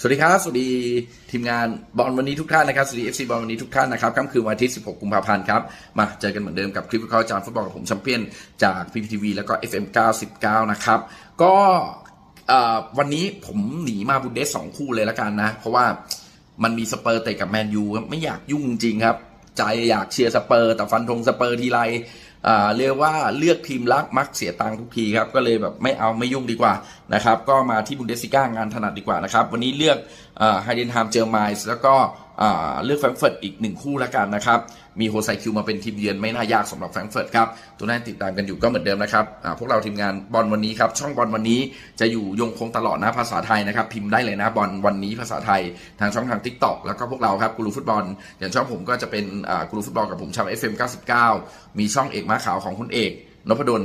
สวัสดีครับ สวัสดีทีมงานบอลวันนี้ทุกท่านนะครับ สวัสดี FC บอลวันนี้ทุกท่านนะครับค่ำคืนวันอาทิตย์ 16 กุมภาพันธ์ครับ มาเจอกันเหมือนเดิมกับคลิปวิเคราะห์อาจารย์ฟุตบอลกับผมแชมเปี้ยนจาก PPTV แล้วก็ FM 99 นะครับ ก็วันนี้ผมหนีมาบุนเดสสองคู่เลยล้วกันนะ เพราะว่ามันมีสเปอร์เตะกับแมนยูไม่อยากยุ่งจริงครับ ใจอยากเชียร์สเปอร์แต่ฟันธงสเปอร์ทีไร เรียกว่าเลือกทีมรักมักเสียตังค์ทุกทีครับก็เลยแบบไม่เอาไม่ยุ่งดีกว่านะครับก็มาที่บุนเดสซิก้างานถนัดดีกว่านะครับวันนี้เลือกไฮเดนฮามเจอร์ไมส์แล้วก็ เลือกแฟรงก์เฟิร์ตอีกหนึ่งคู่แล้วกันนะครับ มีโฮไซคิวมาเป็นทีมเยือนไม่น่ายากสำหรับแฟรงก์เฟิร์ตครับ ตัวนั้นติดตามกันอยู่ก็เหมือนเดิมนะครับพวกเราทีมงานบอลวันนี้ครับ ช่องบอลวันนี้จะอยู่ยงคงตลอดนะภาษาไทยนะครับ พิมพ์ได้เลยนะบอลวันนี้ภาษาไทยทางช่องทาง t ิ k t o k แล้วก็พวกเราครับกูรูฟุตบอล อย่างช่องผมก็จะเป็นกูรูฟุตบอลกับผมชาว FM 99มีช่องเอกมาขาวของคุณเอก นพดล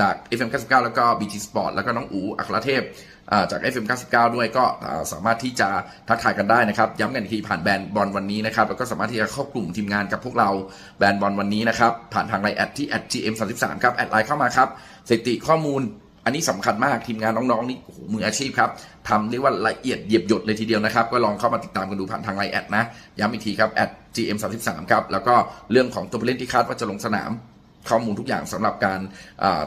จาก FM 99แล้วก็ BT Sport แล้วก็น้องอูอัครเทพอ่าจาก FM 99 ด้วยก็สามารถที่จะทักทายกันได้นะครับ ย้ำกันอีกทีผ่านแบรนด์บอลวันนี้นะครับ แล้วก็สามารถที่จะเข้ากลุ่มทีมงานกับพวกเราแบรนด์บอลวันนี้นะครับ ผ่านทางไลน์แอดที่ @gm33 ครับแอดไลน์เข้ามาครับสถิติข้อมูลอันนี้สำคัญมากทีมงานน้องๆนี่โอ้โหมืออาชีพครับทำเรียกว่าละเอียดเหยียบหยดเลยทีเดียวนะครับ ก็ลองเข้ามาติดตามกันดูผ่านทางไลน์แอดนะ ย้ำอีกทีครับแอด gm33 ครับแล้วก็เรื่องของตัวผู้เล่นที่คาดว่าจะลงสนาม ข้อมูลทุกอย่างสำหรับการ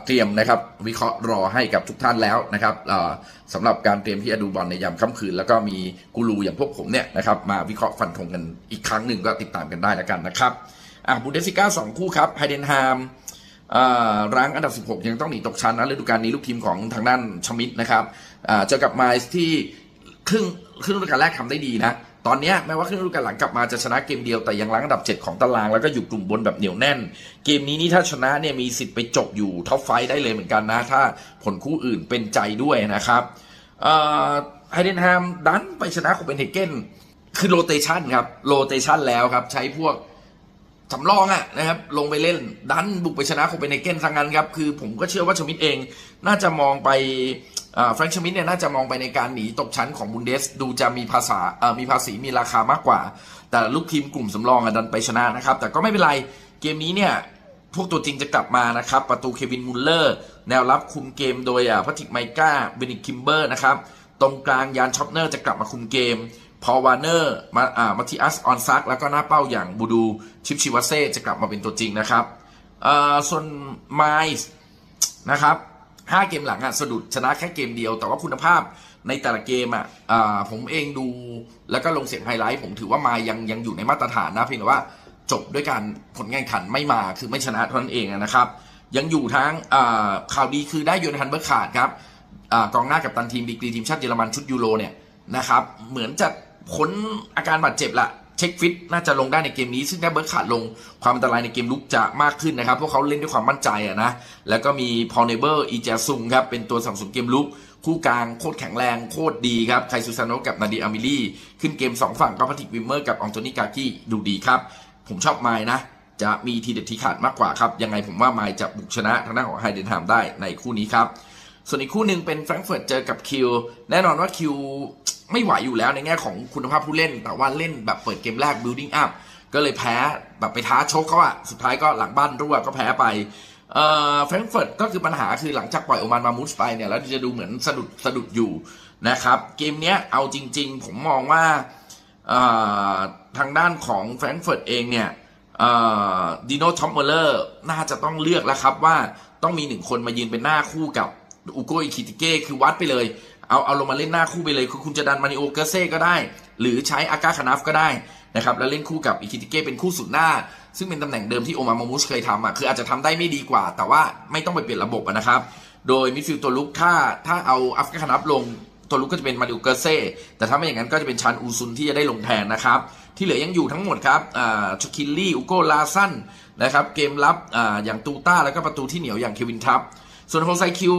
เตรียมนะครับ วิเคราะห์รอให้กับทุกท่านแล้วนะครับอ่าสำหรับการเตรียมที่จะดูบอลในยามค่ำคืน แล้วก็มีกูรูอย่างพวกผมเนี่ยนะครับมาวิเคราะห์ฟันธงกันอีกครั้งหนึ่งก็ติดตามกันได้แล้วกันนะครับอะบูเดสิก้าสองคู่ครับไฮเดนฮามอ่ารั้งอันดับ 16 ยังต้องหนีตกชั้นนะฤดูกาลนี้ลูกทีมของทางด้านชมิดนะครับเจอกับไมซ์ที่ครึ่งครึ่งฤดูกาลแรกทำได้ดีนะ ตอนนี้แม้ว่าครึ่งฤดูกาลหลังกลับมาจะชนะเกมเดียวแต่ยังล้างอันดับ 7 ของตารางแล้วก็อยู่กลุ่มบนแบบเหนียวแน่น เกมนี้นี่ถ้าชนะเนี่ยมีสิทธิ์ไปจบอยู่ท็อปไฟได้เลยเหมือนกันนะ ถ้าผลคู่อื่นเป็นใจด้วยนะครับไฮเดนแฮมดันไปชนะโคเปนเฮเกนคือโรเตชันครับโรเตชันแล้วครับใช้พวก สำรองอะนะครับลงไปเล่นดันบุกไปชนะโคเปนเฮเกนทางนั้นครับคือผมก็เชื่อว่าชมิดเองน่าจะมองไปแฟรงค์ชมิดเนี่ยน่าจะมองไปในการหนีตกชั้นของบุนเดส ดูจะมีภาษาเอ่อมีภาษีมีราคามากกว่า แต่ลูกทีมกลุ่มสำรองอะดันไปชนะนะครับ แต่ก็ไม่เป็นไรเกมนี้เนี่ยพวกตัวจริงจะกลับมานะครับ ประตูเควินมุลเลอร์ แนวรับคุมเกมโดยอ่าพัติกไมก้าเบนิกคิมเบอร์นะครับ ตรงกลางยานช็อปเนอร์จะกลับมาคุมเกม พอวานเนอร์มาอ่ามาติอัสออนซักแล้วก็หน้าเป้าอย่างบูดูชิปชิวาเซ่จะกลับมาเป็นตัวจริงนะครับอ่าส่วนไมส์นะครับห้าเกมหลังอะสะดุดชนะแค่เกมเดียว แต่ว่าคุณภาพในแต่ละเกมอะอ่าผมเองดูแล้วก็ลงเสียงไฮไลท์ ผมถือว่ามายังยังอยู่ในมาตรฐานนะเพียงแต่ว่าจบด้วยการผลงานขันไม่มาคือไม่ชนะเท่านั้นเองนะครับ ยังอยู่ทั้งอ่าข่าวดีคือได้โยนฮันเบอร์ขาดครับอากองหน้ากับตันทีมดีกรีทีมชาติเยอรมันชุดยูโรเนี่ย นะครับ เหมือนจะพ้นอาการบาดเจ็บละเช็คฟิตน่าจะลงได้ในเกมนี้ ซึ่งถ้าเบิร์ดขาดลงความอันตรายในเกมลุกจะมากขึ้นนะครับเพราะเขาเล่นด้วยความมั่นใจอะนะแล้วก็มีพอเนเบอร์อีเจซุงครับเป็นตัวสนับสนุนเกมลุก คู่กลางโคตรแข็งแรงโคตรดีครับไคซูซานโนกับนาดีอามิลี่ ขึ้นเกมสองฝั่งก็พัติกวิมเมอร์กับอองโตนิกากี้ดูดีครับ ผมชอบไมล์นะ จะมีทีเด็ดทีขาดมากกว่าครับ ยังไงผมว่าไมล์จะบุกชนะทางด้านของไฮเดนฮามได้ในคู่นี้ครับส่วนอีกคู่หนึ่งเป็นแฟรงก์เฟิร์ตเจอกับคิวแน่นอนว่าคิว ไม่ไหวอยู่แล้วในแง่ของคุณภาพผู้เล่น แต่ว่าเล่นแบบเปิดเกมแรก building up ก็เลยแพ้แบบไปท้าชกเขาอะสุดท้ายก็หลังบ้านรั่วก็แพ้ไปเอ่อแฟรงก์เฟิร์ตก็คือปัญหาคือหลังจากปล่อยโอมานมามูสไปเนี่ยแล้วจะดูเหมือนสะดุดสะดุดอยู่นะครับเกมเนี้ยเอาจริง ๆ ผมมองว่าเอ่อทางด้านของแฟรงก์เฟิร์ตเองเนี่ยดิโนทอมเมเลอร์น่าจะต้องเลือกแล้วครับว่าต้องมีหนึ่งคนมายืนเป็นหน้าคู่กับอุโกอิคิติเก้คือวัดไปเลย เอาเอาลงมาเล่นหน้าคู่ไปเลยคือคุณจะดันมานิโอเกเซ่ก็ได้ หรือใช้อากาคานัฟก็ได้นะครับแล้วเล่นคู่กับอิคิติเก้เป็นคู่สุดหน้า ซึ่งเป็นตำแหน่งเดิมที่โอมาโมมุสเคยทำอะคืออาจจะทำได้ไม่ดีกว่า แต่ว่าไม่ต้องไปเปลี่ยนระบบะนะครับ โดยมิดฟิลด์ตัวลุกถ้าถ้าเอาอัฟกาคานัฟลงตัวลุกก็จะเป็นมาดิโอเกเซ่แต่ถ้าไม่อย่างนั้นก็จะเป็นชานอูซุนที่จะได้ลงแทนนะครับที่เหลือยังอยู่ทั้งหมดครับอ่าชคิลลี่อุโกลาซันนะครับเกมรับอ่าอย่างตูต้าแล้วก็ประตูที่เหนียวอย่างเควินทับ ส่วนโฮไซคิว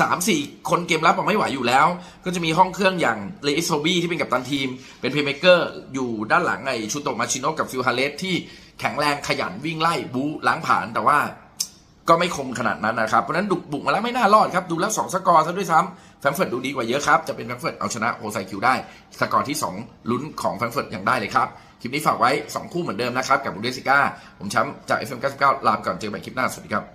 สามสี่คนเกมรับอะไม่ไหวอยู่แล้ว ก็จะมีห้องเครื่องอย่างเลอิสโซบี้ที่เป็นกัปตันทีม เป็นเพลย์เมเกอร์อยู่ด้านหลังไอชูโตมาชิโนกับฟิลฮาเลสที่แข็งแรงขยันวิ่งไล่บูล้างผ่านแต่ว่าก็ไม่คมขนาดนั้นนะครับ เพราะนั้นดุกบุกมาแล้วไม่น่ารอดครับ ดูแล้ว 2 สกอร์ซะด้วยซ้ำแฟรงเฟิร์ตดูดีกว่าเยอะครับ จะเป็นแฟรงเฟิร์ตเอาชนะโฮไซคิวได้ สกอร์ที่ 2 ลุ้นของแฟรงเฟิร์ตอย่างได้เลยครับ คลิปนี้ฝากไว้ 2 คู่เหมือนเดิมนะครับ กับบุนเดสิก้าผมแชมป์จาก FM99 ลาไปก่อนเจอกันใหม่คลิปหน้าสวัสดีครับ